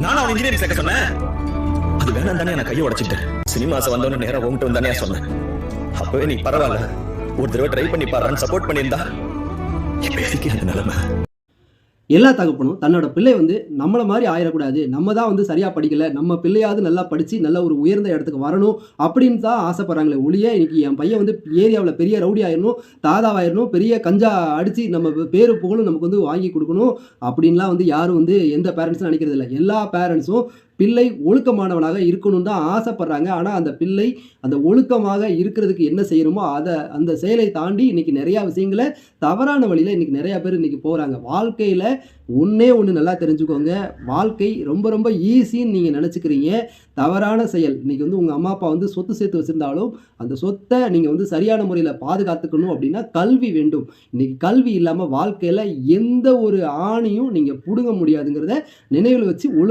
நானும் அவன் இன்ஜினியரிங் சேர்க்க சொன்னேன். அது வேணாம் தானே நான் கையை உடைச்சிட்டேன் சினிமாஸ் வந்தவன நேரா உங்ககிட்ட வந்தானே சொன்னேன். அப்பவே நீ பரவாயில்ல. ஒரு தடவை ட்ரை பண்ணி பாருன்னு சப்போர்ட் பண்ணியிருந்தா. இப்ப எதுக்கு அந்த நிலைமை? எல்லா தகப்பனும் தன்னோட பிள்ளை வந்து நம்மளை மாதிரி ஆயிடக்கூடாது நம்ம தான் வந்து சரியாக படிக்கல. நம்ம பிள்ளையாவது நல்லா படித்து நல்ல ஒரு உயர்ந்த இடத்துக்கு வரணும் அப்படின்னு தான் ஆசைப்படுறாங்களே ஒழிய இன்னைக்கு என் பையன் வந்து ஏரியாவில் பெரிய ரவுடி ஆயிடணும் தாதாவாயிடணும் பெரிய கஞ்சா அடித்து நம்ம பேரு புகழும் நமக்கு வந்து வாங்கி கொடுக்கணும் அப்படின்லாம் வந்து யாரும் வந்து எந்த பேரண்ட்ஸும் நினைக்கிறது இல்லை. எல்லா பேரண்ட்ஸும் பிள்ளை ஒழுக்கமானவனாக இருக்கணும் தான் ஆசைப்படுறாங்க. ஆனால் அந்த பிள்ளை அந்த ஒழுக்கமாக இருக்கிறதுக்கு என்ன செய்யணுமோ அதை அந்த செயலை தாண்டி இன்னைக்கு நிறையா விஷயங்களை தவறான வழியில் இன்னைக்கு நிறையா பேர் இன்னைக்கு போகிறாங்க வாழ்க்கையில் ஒன்றே ஒன்று நல்லா தெரிஞ்சுக்கோங்க. வாழ்க்கை ரொம்ப ரொம்ப ஈஸின்னு நீங்கள் நினச்சிக்கிறீங்க. தவறான செயல். இன்றைக்கி வந்து உங்கள் அம்மா அப்பா வந்து சொத்து சேர்த்து வச்சுருந்தாலும் அந்த சொத்தை நீங்கள் வந்து சரியான முறையில் பாதுகாத்துக்கணும் அப்படின்னா கல்வி வேண்டும். இன்றைக்கி கல்வி இல்லாமல் வாழ்க்கையில் எந்த ஒரு ஆணையும் நீங்கள் பிடுங்க முடியாதுங்கிறத நினைவில் வச்சு